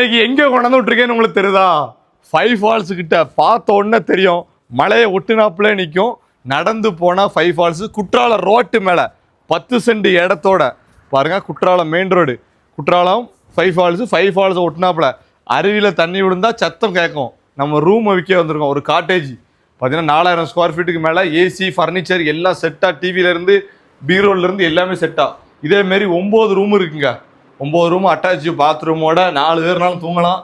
இன்னைக்கு எங்கே கொண்டாந்து விட்டுருக்கேன்னு உங்களுக்கு தெரியுதா? ஃபைவ் ஃபால்ஸ் கிட்ட பார்த்த உடனே தெரியும். மலையை ஒட்டுனாப்புல நிற்கும் நடந்து போனால் ஃபைவ் ஃபால்ஸு குற்றாலம் ரோட்டு மேலே பத்து சென்ட் இடத்தோட. பாருங்க Courtallam main road Courtallam five falls five ஃபால்ஸை ஒட்டுனாப்புல. அருவியில் தண்ணி விழுந்தா சத்தம் கேட்கும் நம்ம ரூமை விற்க வந்திருக்கோம். ஒரு காட்டேஜ் பார்த்தீங்கன்னா நாலாயிரம் ஸ்கொயர் ஃபீட்டுக்கு மேலே ஏசி ஃபர்னிச்சர் எல்லாம் செட்டாக டிவியிலேருந்து பீரோலேருந்து எல்லாமே செட்டாக இதேமாரி ஒம்பது ரூம் இருக்குங்க. ஒம்பது ரூம் அட்டாச் பாத்ரூமோட நாலு பேர்னாலும் தூங்கலாம்.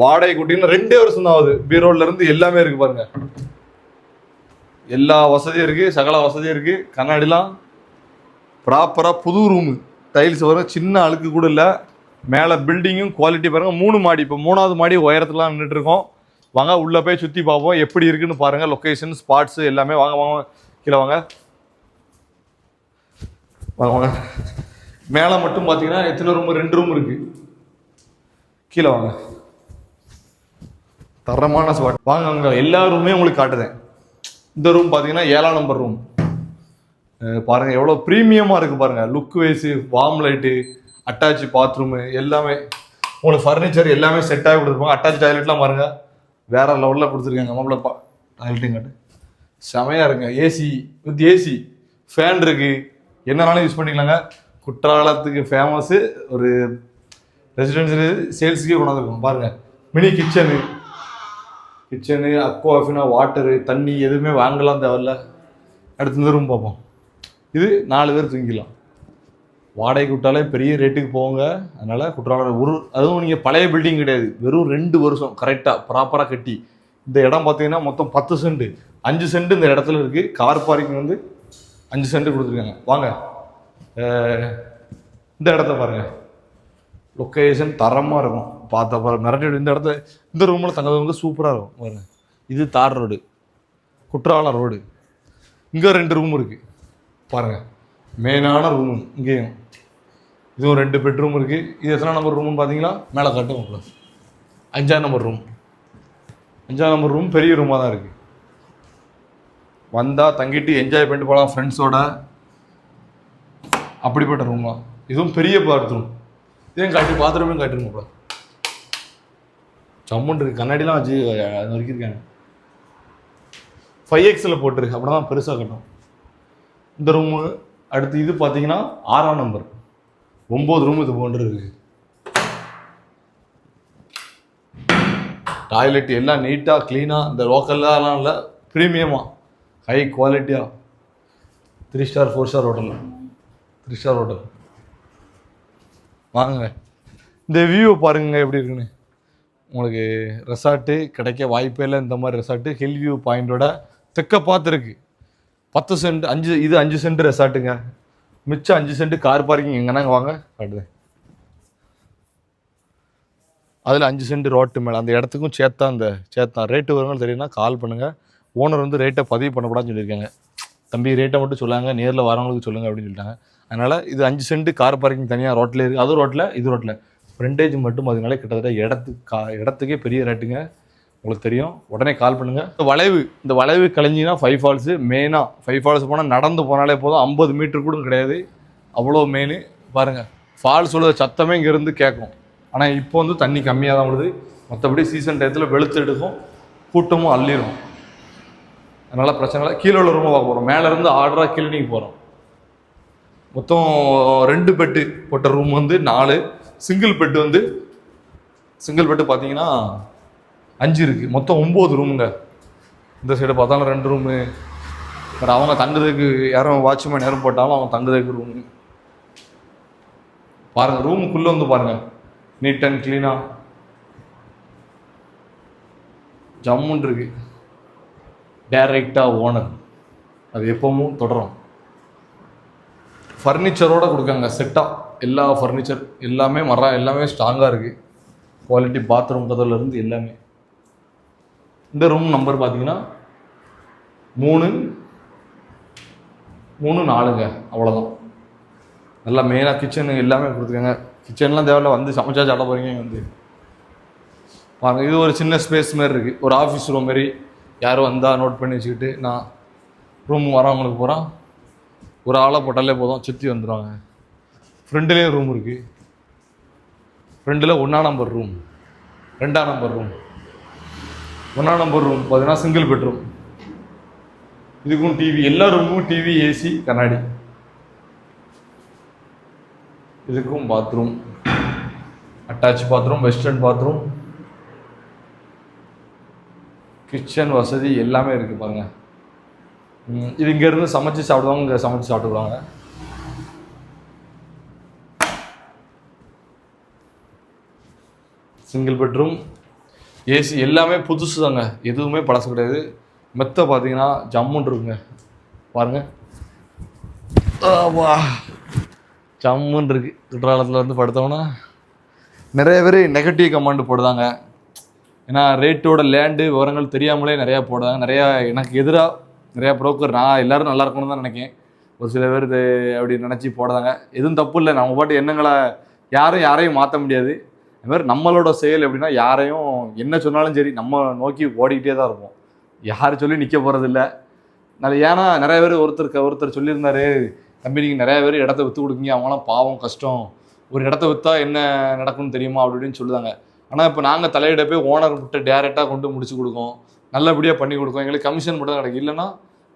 வாடகை கூட்டின்னு ரெண்டே வருஷம் தான் ஆகுது பீரோலேருந்து எல்லாமே இருக்குது பாருங்க. எல்லா வசதியும் இருக்குது சகல வசதியும் இருக்குது கண்ணாடிலாம் ப்ராப்பராக புது ரூமு டைல்ஸ் வரும் சின்ன அழுக்கு கூட இல்லை. மேலே பில்டிங்கும் குவாலிட்டி பாருங்க மூணு மாடி. இப்போ மூணாவது மாடி உயரத்துலாம் நின்றுட்டு இருக்கோம். வாங்க உள்ளே போய் சுற்றி பார்ப்போம். எப்படி இருக்குன்னு பாருங்கள் லொக்கேஷன் ஸ்பாட்ஸ் எல்லாமே வாங்க வாங்க கீழே வாங்க. வாங்க வாங்க. மேலே மட்டும் பார்த்தீங்கன்னா எத்தனை ரூம் ரெண்டு ரூம் இருக்குது கீழே வாங்க. தரமான ஸ்பாட் வாங்க அங்கே எல்லா ரூமே உங்களுக்கு காட்டுதேன் இந்த ரூம் பார்த்தீங்கன்னா ஏழாம் நம்பர் ரூம் பாருங்கள் எவ்வளோ ப்ரீமியமாக இருக்குது பாருங்கள் look wise warm light attach bathroom எல்லாமே. உங்களுக்கு ஃபர்னிச்சர் எல்லாமே செட்டாக கொடுத்துருப்பாங்க. அட்டாச் டாய்லெட்லாம் பாருங்கள் வேற லெவலில் கொடுத்துருக்காங்க. மாப்பிள்ள பா டாய்லெட்டும் காட்டு. செமையாக இருக்குங்க. ஏசி வித் ஏசி ஃபேன் இருக்குது என்னன்னாலும் யூஸ் பண்ணிக்கலாங்க. குற்றாலத்துக்கு ஃபேமஸு ஒரு ரெசிடென்சியல் சேல்ஸுக்கே கொண்டாந்துருக்கோம் பாருங்கள் mini kitchen kitchen Aquafina water தண்ணி எதுவுமே வாங்கலாம் தேவையில்ல. அடுத்த இந்த ரூம் பார்ப்போம். இது நாலு பேர் தூங்கிக்கலாம் வாடகை விட்டாலே பெரிய ரேட்டுக்கு போங்க. அதனால் குற்றாலம் ஒரு அதுவும் நீங்கள் பழைய பில்டிங் கிடையாது. வெறும் ரெண்டு வருஷம் கரெக்டாக ப்ராப்பராக கட்டி. இந்த இடம் பார்த்தீங்கன்னா மொத்தம் பத்து சென்ட் அஞ்சு சென்ட் இந்த இடத்துல இருக்குது கார் பார்க்கிங் வந்து அஞ்சு சென்ட் கொடுத்துருக்காங்க. வாங்க. இந்த இடத்த பாருங்க. லொக்கேஷன் தரமாக இருக்கும். பார்த்த பாரு மிரட்டி இந்த இடத்துல இந்த ரூமில் தங்குறது சூப்பராக இருக்கும். பாருங்க. இது தார் ரோடு குற்றாலம் ரோடு இங்கே ரெண்டு ரூம் இருக்குது பாருங்கள் மெயினான ரூமு இங்கேயும். இதுவும் ரெண்டு பெட்ரூம் இருக்குது இது எத்தனை நம்பர் ரூம்னு பார்த்தீங்கன்னா மேலே காட்டும் ப்ளஸ் அஞ்சாம் நம்பர் ரூம் அஞ்சாம் நம்பர் ரூம் பெரிய ரூமாக தான் இருக்குது வந்தால் தங்கிட்டு என்ஜாய் பண்ணிட்டு போகலாம் ஃப்ரெண்ட்ஸோட அப்படிப்பட்ட ரூமா இதுவும் பெரிய பாத்ரூம் இதையும் காட்டி பாத்ரூமே காட்டிருங்க சம்முன் இருக்கு. கண்ணாடிலாம் வச்சு அது வரைக்கும் இருக்காங்க ஃபைவ் எக்ஸில் போட்டிருக்கு. அப்படி தான் பெருசாக கட்டும் இந்த ரூமு அடுத்து இது பார்த்தீங்கன்னா ஆறாம் நம்பர் ஒம்பது ரூம் இது போன்று இருக்கு. டாய்லெட் எல்லாம் நீட்டாக க்ளீனாக இந்த லோக்கல்லாம் இல்லை ப்ரீமியமாக ஹை குவாலிட்டியாக த்ரீ ஸ்டார் ஃபோர் ஸ்டார் ஹோட்டலில் த்ரீ ரோடு வாங்க. இந்த வியூவை பாருங்க எப்படி இருக்குன்னு. உங்களுக்கு ரெசார்ட்டு கிடைக்க வாய்ப்பே இல்லை. இந்த மாதிரி ரெசார்ட்டு ஹில் வியூ பாயிண்டோட தெக்க பார்த்துருக்கு. பத்து சென்ட் அஞ்சு இது அஞ்சு சென்ட் ரெசார்ட்டுங்க மிச்சம் அஞ்சு சென்ட் கார் பார்க்கிங் எங்கன்னாங்க வாங்க. காட்டுது அதில் அஞ்சு சென்ட் ரோட்டு மேலே. அந்த இடத்துக்கும் சேர்த்தா அந்த சேர்த்தான் ரேட்டு வருங்கன்னு தெரியும்னா கால் பண்ணுங்கள் ஓனர் வந்து ரேட்டை பதிவு பண்ணக்கூடாதுன்னு சொல்லியிருக்காங்க. தம்பி ரேட்டை மட்டும் சொல்லாங்க நேரில் வரவங்களுக்கு சொல்லுங்கள் அப்படின்னு சொல்லிட்டாங்க. அதனால் இது அஞ்சு சென்ட் கார் பார்க்கிங் தனியாக ரோட்டில் இருக்குது அது ரோட்டில் இது ரோட்டில் ஃப்ரண்டேஜ் மட்டும் அதனால கிட்டத்தட்ட இடத்துக்கு கா இடத்துக்கே பெரிய ரேட்டுங்க உங்களுக்கு தெரியும். உடனே கால் பண்ணுங்கள் இந்த வளைவு இந்த வளைவு கலைஞ்சிங்கன்னா ஃபைவ் ஃபால்ஸு மெயினாக ஃபைவ் ஃபால்ஸ் போனால் நடந்து போனாலே போதும். ஐம்பது மீட்டர் கூட கிடையாது. அவ்வளோ மெயின் பாருங்கள் ஃபால்ஸ் உள்ள சத்தமே இங்கேருந்து கேட்கும் ஆனால் இப்போ வந்து தண்ணி கம்மியாக தான் விடுது மற்றபடி சீசன் டயத்தில் வெளுத்து எடுக்கும். கூட்டமும் அள்ளிடும் அதனால் பிரச்சனை இல்லை. கீழே உள்ள ரூமை பார்க்க போகிறோம் மேலேருந்து ஆர்டராக கிளினிக் போகிறோம் மொத்தம் ரெண்டு பெட்டு போட்ட ரூம் வந்து நாலு. சிங்கிள் பெட்டு வந்து சிங்கிள் பெட்டு பார்த்தீங்கன்னா அஞ்சு இருக்குது மொத்தம் ஒம்பது ரூமுங்க இந்த சைடு பார்த்தாலும் ரெண்டு ரூமு பட் அவங்க தங்குறதுக்கு யாரும் வாட்ச்மேன் யாரும் போட்டாலும் அவங்க தங்குறதுக்கு ரூமு பாருங்கள் ரூமுக்குள்ளே வந்து பாருங்கள் நீட் அண்ட் க்ளீனாக ஜம்முன் இருக்குது டைரெக்டாக ஓனர் அது எப்பவும் தொடரும். ஃபர்னிச்சரோட கொடுக்காங்க. செட்டாக எல்லா ஃபர்னிச்சர் எல்லாமே மரம் எல்லாமே ஸ்ட்ராங்காக இருக்குது குவாலிட்டி பாத்ரூம் கதவுலேருந்து எல்லாமே. இந்த ரூம் நம்பர் பார்த்தீங்கன்னா மூணு மூணு நாலுங்க. அவ்வளோதான் நல்லா மெயினாக கிச்சனு எல்லாமே கொடுத்துருக்காங்க. கிச்சன்லாம் தேவையில்ல வந்து சமைச்சா சாப்பிட போகிறீங்க வந்து. பாருங்கள் இது ஒரு சின்ன ஸ்பேஸ் மாதிரி இருக்குது ஒரு ஆஃபீஸ் ரூம் மாதிரி. யாரும் வந்தால் நோட் பண்ணி வச்சுக்கிட்டு நான் ரூம் வரவங்களுக்கு போகிறான் ஒரு ஆளை போட்டாலே போதும். சுற்றி வந்துடுவாங்க ஃப்ரெண்டுலேயும் ரூம் இருக்குது ஃப்ரெண்டில் ஒன்றா நம்பர் ரூம் ரெண்டாம் நம்பர் ரூம் ஒன்றாம் நம்பர் ரூம் பார்த்தீங்கன்னா சிங்கிள் பெட்ரூம் இதுக்கும் டிவி எல்லா ரூமுக்கும் டிவி ஏசி கண்ணாடி. இதுக்கும் bathroom attach bathroom western bathroom kitchen வசதி எல்லாமே இருக்கு பாருங்க. இது இங்கேருந்து சமைச்சு சாப்பிடுவாங்க இங்கே சமைச்சு சாப்பிடுவாங்க சிங்கிள் பெட்ரூம் ஏசி எல்லாமே புதுசு தாங்க. எதுவுமே பழசு கிடையாது. மெத்த பார்த்தீங்கன்னா ஜம்முன்னு இருக்குங்க. பாருங்க. ஆமா ஜம்முன்னு இருக்கு. குற்றாலத்தில் வந்து படுத்தோம்னா நிறைய பேர் நெகட்டிவ் கமெண்ட் போடுதாங்க. ஏன்னா ரேட்டோட லேண்டு விவரங்கள் தெரியாமலே நிறையா போடுறாங்க. நிறையா எனக்கு எதிராக நிறையா புரோக்கர் நான் எல்லோரும் நல்லா இருக்கணும்னு தான் நினைக்கேன். ஒரு சில பேர் இது அப்படி நினச்சி போடுறாங்க. எதுவும் தப்பு இல்லை. நம்ம பாட்டு எண்ணங்களை யாரும் யாரையும் மாற்ற முடியாது. அதுமாதிரி நம்மளோட செயல் எப்படின்னா யாரையும் என்ன சொன்னாலும் சரி நம்ம நோக்கி ஓடிக்கிட்டே தான் இருப்போம். யார் சொல்லி நிற்க போகிறதில்ல நல்ல ஏன்னா நிறைய பேர் ஒருத்தருக்கு ஒருத்தர் சொல்லியிருந்தாரு தம்பி நீங்கள் நிறைய பேர் இடத்த விற்று கொடுக்குங்க. அவங்களாம் பாவம் கஷ்டம். ஒரு இடத்த விற்றா என்ன நடக்கும்னு தெரியுமா? அப்படி இப்படின்னு சொல்லுவாங்க ஆனால் இப்போ நாங்கள் தலையிட போய் ஓனர் விட்டு டேரெக்டாக கொண்டு முடிச்சு கொடுக்கோம். நல்லபடியாக பண்ணி கொடுக்கோம். எங்களுக்கு கமிஷன் மட்டும் தான் கிடைக்கும். இல்லைன்னா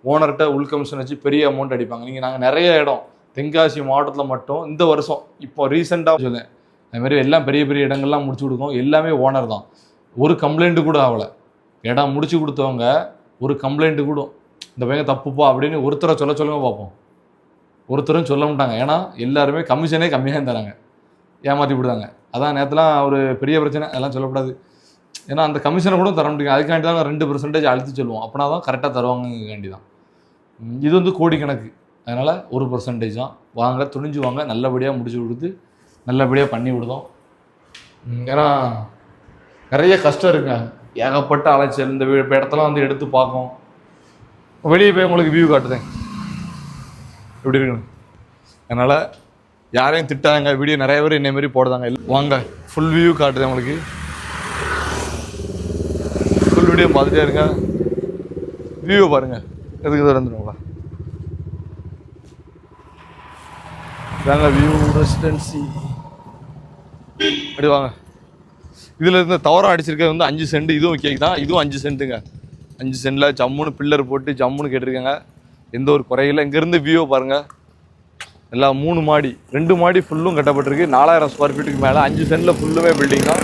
ஓனர்கிட்ட உள் கமிஷன் வச்சு பெரிய அமௌண்ட் அடிப்பாங்க. நீங்கள் நாங்கள் நிறைய இடம் தென்காசி மாவட்டத்தில் மட்டும் இந்த வருஷம் இப்போ ரீசெண்டாக சொல்லுவேன் அதுமாதிரி எல்லாம் பெரிய பெரிய இடங்கள்லாம் முடிச்சு கொடுக்கோம். எல்லாமே ஓனர் தான். ஒரு கம்ப்ளைண்ட்டு கூட ஆகலை. இடம் முடிச்சு கொடுத்தவங்க ஒரு கம்ப்ளைண்ட்டு கூட இந்த பையன் தப்புப்பா அப்படின்னு ஒருத்தரை சொல்ல சொல்லுங்க பார்ப்போம். ஒருத்தரும் சொல்ல மாட்டாங்க. ஏன்னா எல்லாருமே கமிஷனே கம்மியாக தான் தராங்க. ஏமாற்றி விடுதாங்க அதான் நேற்றுலாம் ஒரு பெரிய பிரச்சனை அதெல்லாம் சொல்லக்கூடாது. ஏன்னா அந்த கமிஷனை கூட தர முடியும் அதுக்காண்டி தான் ரெண்டு பெர்சன்டேஜ் அழுத்தி சொல்லுவோம். அப்படின்னா தான் கரெக்டாக தருவாங்கக்காண்டி தான். இது வந்து கோடிக்கணக்கு. அதனால் ஒரு பர்சன்டேஜ் தான். வாங்க துணிஞ்சு வாங்க நல்லபடியாக முடிச்சு கொடுத்து நல்லபடியாக பண்ணி விடுதோம் ஏன்னா நிறைய கஷ்டம் இருக்குங்க. ஏகப்பட்ட அலைச்சல். இந்த வீ- இடத்தெல்லாம் வந்து எடுத்து பார்க்கும் வெளியே போய் உங்களுக்கு வியூ காட்டுதேன் எப்படி இருக்குன்னு. அதனால் யாரையும் திட்டாங்க வீடியோ நிறைய பேர் என்னை மாதிரி போடுதாங்க இல்ல- வாங்க ஃபுல் வியூ காட்டுதேன் உங்களுக்கு. ஃபுல் வீடியோ பார்த்துட்டே இருங்க. வியூவை பாருங்க. எதுக்கு திறந்துடுங்களா இதாங்க வியூ ரெசிடென்சி அப்படி வாங்க. இதில் இருந்த தவறாக அடிச்சிருக்கிறது வந்து அஞ்சு சென்ட் இதுவும் கேக் தான். இதுவும் அஞ்சு சென்ட்டுங்க அஞ்சு சென்டில் ஜம்முன்னு பில்லர் போட்டு ஜம்முன்னு கேட்டிருக்காங்க. எந்த ஒரு குறையில இங்கேருந்து வியூவை பாருங்க. எல்லாம் மூணு மாடி ரெண்டு மாடி ஃபுல்லும் கட்டப்பட்டிருக்கு. நாலாயிரம் ஸ்கொயர் ஃபீட்டுக்கு மேலே அஞ்சு சென்டில் ஃபுல்லுமே பில்டிங் தான்.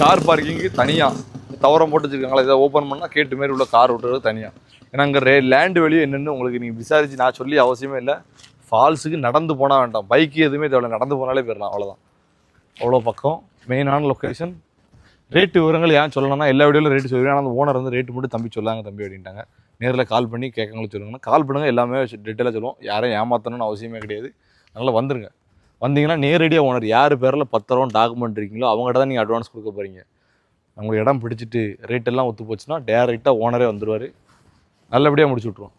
கார் பார்க்கிங்கு தனியாக தவறம் போட்டு வச்சுருக்காங்களா? இதை ஓப்பன் பண்ணால் கேட்டு மாரி உள்ள கார் விட்டுறது தனியாக ஏன்னா அங்கே ரே லேண்டு வெளியே என்னென்னு உங்களுக்கு நீங்கள் விசாரித்து நான் சொல்லி அவசியமே இல்லை. ஃபால்ஸுக்கு நடந்து போனால் வேண்டாம். பைக்கு எதுவுமே தேவையில்ல. நடந்து போனாலே போயிடலாம். அவ்வளோதான் அவ்வளோ பக்கம். மெயினான லொக்கேஷன் ரேட்டு விவரங்கள் ஏன் சொல்லணும்னா எல்லா வீடியோவில் ரேட்டு சொல்லுவேன் ஆனால் அந்த ஓனர் வந்து ரேட்டு மட்டும் தம்பி சொல்லாங்க தம்பி அப்படின்ட்டாங்க. நேரில் கால் பண்ணி கேட்கங்களுக்கு சொல்லுங்கன்னா கால் பண்ணுங்கள் எல்லாமே டீட்டெயிலாக சொல்லுவோம். யாரையும் ஏமாற்றணும்னு அவசியமே கிடையாது. நல்லா வந்துருங்க. வந்தீங்கன்னா நேரடியாக ஓனர் யார் பேரில் பத்திரம் டாக்குமெண்ட் இருக்கீங்களோ அவங்ககிட்ட தான் நீங்கள் அட்வான்ஸ் கொடுக்க போகிறீங்க உங்களுக்கு இடம் பிடிச்சிட்டு ரேட்டெல்லாம் ஒத்து போச்சுன்னா டேரெக்டாக ஓனரே வந்துடுவார் நல்லபடியாக முடிச்சு விட்ருவோம்